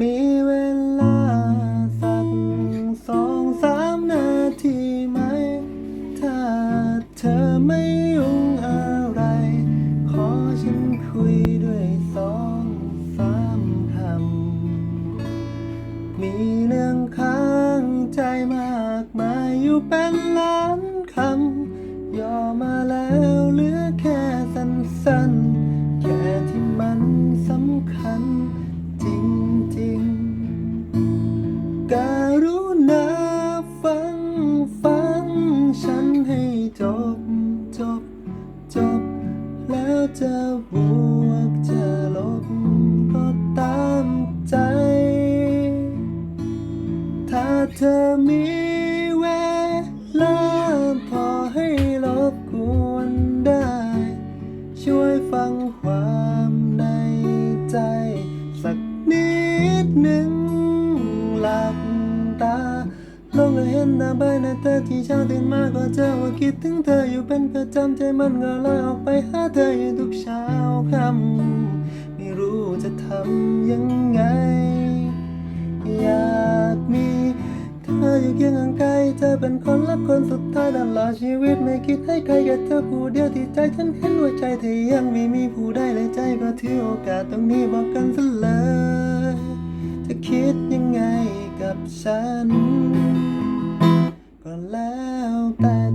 มีเวลาสักสองสามนาทีไหม ถ้าเธอไม่ยุ่งอะไร ขอฉันคุยด้วยสองสามคำ มีเรื่องค้างใจมากมายอยู่เป็นล้านำคัญจริงๆ การุณาฟังฟังฉันให้จบจบจบ แล้วจะบวกจะลบก็ตามใจ ถ้าเธอมีเวลาพอให้รบกวนได้ ช่วยฟังความ ใจสักนิดหนึ่งหลับตาลงเลยเห็นตาใบหน้าเธอที่เช้าตื่นมาก็เจอว่าคิดถึงเธออยู่เป็นประจำใจมันก็ลอยออกไปหาเธออยู่ทุกเช้าค่ำไม่รู้จะทำยังไง ห่างไกลเธอเป็นคนรักคนสุดท้ายตลอดชีวิตไม่คิดให้ใครแค่เธอผู้เดียวที่ใจฉันเห็นว่าใจเธอยังไม่มีผู้ใดเลยใจก็ถือโอกาสตรงนี้บอกกันซะเลยจะคิดยังไงกับฉันก็แล้วแต่